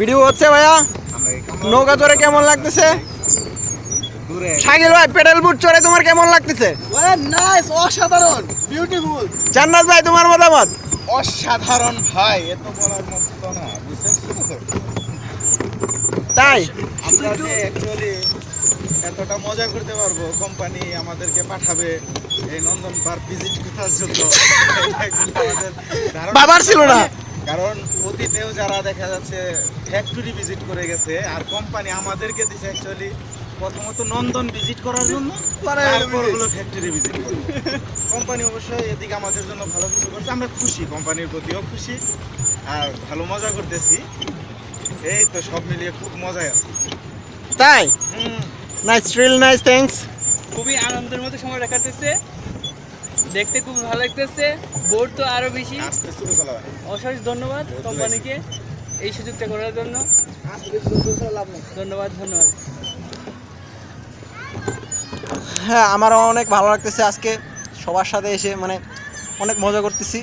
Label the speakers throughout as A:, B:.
A: Video হচ্ছে ভাইয়া। নৌকা চড়ে কেমন লাগতেছে? শাকিল ভাই পেডেল বুট চড়ে তোমার কেমন লাগতেছে?
B: নাইস অসাধারণ বিউটিফুল
A: জান্নাত ভাই তোমার মতামত?
B: অসাধারণ ভাই এত বলার মতো না
A: তাই?
B: আমরা যে অ্যাকচুয়ালি এতটা মজা করতে পারব কোম্পানি আমাদেরকে পাঠাবে এই নন্দন পার্ক ভিজিট করার জন্য।
A: বাবার ছিল না।
B: কারণ অতীতেও যারা দেখা যাচ্ছে ফ্যাক্টরি ভিজিট করে গেছে আর কোম্পানি আমাদেরকে দিছে অ্যাকচুয়ালি প্রথমত নন্দন ভিজিট করার জন্য তারপর হলো ফ্যাক্টরি ভিজিট কোম্পানি অবশ্যই এদিকে আমাদের জন্য ভালো কিছু করছে। আমরা খুশি কোম্পানির প্রতিও খুশি আর ভালো মজা করতেছি। এই তো সব মিলিয়ে খুব মজাই আছে।
A: তাই? নাইস রিল নাইস থ্যাঙ্কস
C: খুবই আনন্দের মধ্যে সময় কাটতেছে। দেখতে খুব ভালো লাগতেছে। বোর্ড তো আরও বেশি। অশেষ ধন্যবাদ। কোম্পানিকে। এই সুযোগটা করার জন্য ধন্যবাদ ধন্যবাদ।
A: হ্যাঁ আমারও অনেক ভালো লাগতেছে আজকে সবার সাথে এসে মানে অনেক মজা করতেছি।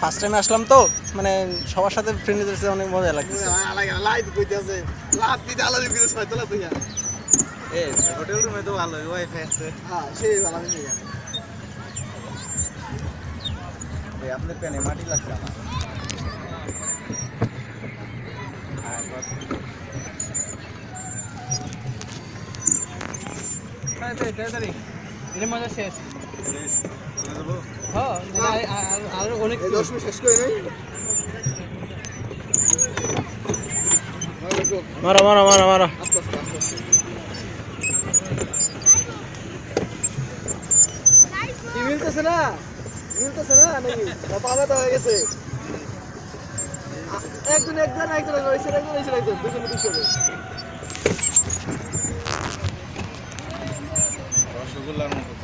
A: ফার্স্ট টাইম আসলাম তো মানে সবার সাথে ফ্রেন্ডদের সাথে অনেক মজা লাগতেছে।
B: এ হোটেল রুমে তো ভালো ওয়াইফাই আছে এই আপনার প্যানে মাটি লাগছে আমার।
C: তাড়াতাড়ি এটা মজা শেষ। হ্যাঁ
A: মারো মারো মারো মারো।
B: মিলতেছে না? মিলতেছে না? নাকি? তো হয়ে গেছে। একজন একজন একজন একজন রয়েছে একজন দুজন দুজন। রসগোল্লার মতো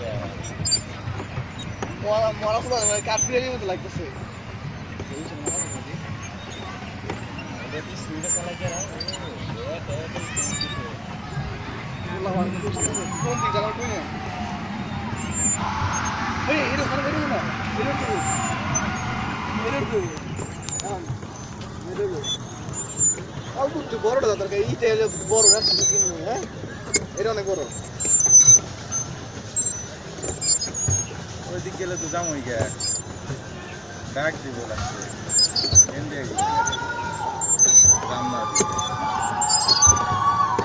B: মরা কাঠবিড়ালির মতো লাগতেছে বড়টা দরকার এইটা বড় না হ্যাঁ এটা অনেক বড় केलं तर सांगू घ्या बॅग दिवस लागते एन